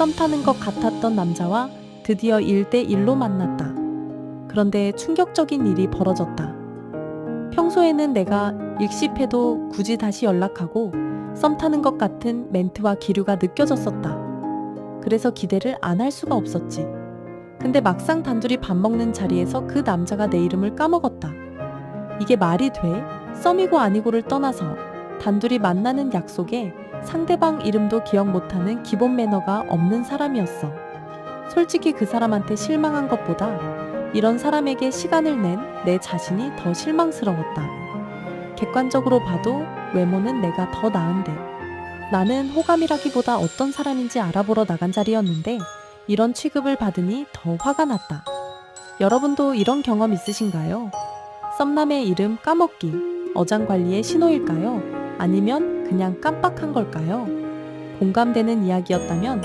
썸 타는 것 같았던 남자와 드디어 1대1로 만났다. 그런데 충격적인 일이 벌어졌다. 평소에는 내가 일십해도 굳이 다시 연락하고 썸 타는 것 같은 멘트와 기류가 느껴졌었다. 그래서 기대를 안 할 수가 없었지. 근데 막상 단둘이 밥 먹는 자리에서 그 남자가 내 이름을 까먹었다. 이게 말이 돼? 썸이고 아니고를 떠나서 단둘이 만나는 약속에 상대방 이름도 기억 못하는 기본 매너가 없는 사람이었어. 솔직히 그 사람한테 실망한 것보다 이런 사람에게 시간을 낸 내 자신이 더 실망스러웠다. 객관적으로 봐도 외모는 내가 더 나은데 나는 호감이라기보다 어떤 사람인지 알아보러 나간 자리였는데 이런 취급을 받으니 더 화가 났다. 여러분도 이런 경험 있으신가요? 썸남의 이름 까먹기, 어장관리의 신호일까요? 아니면 그냥 깜빡한 걸까요? 공감되는 이야기였다면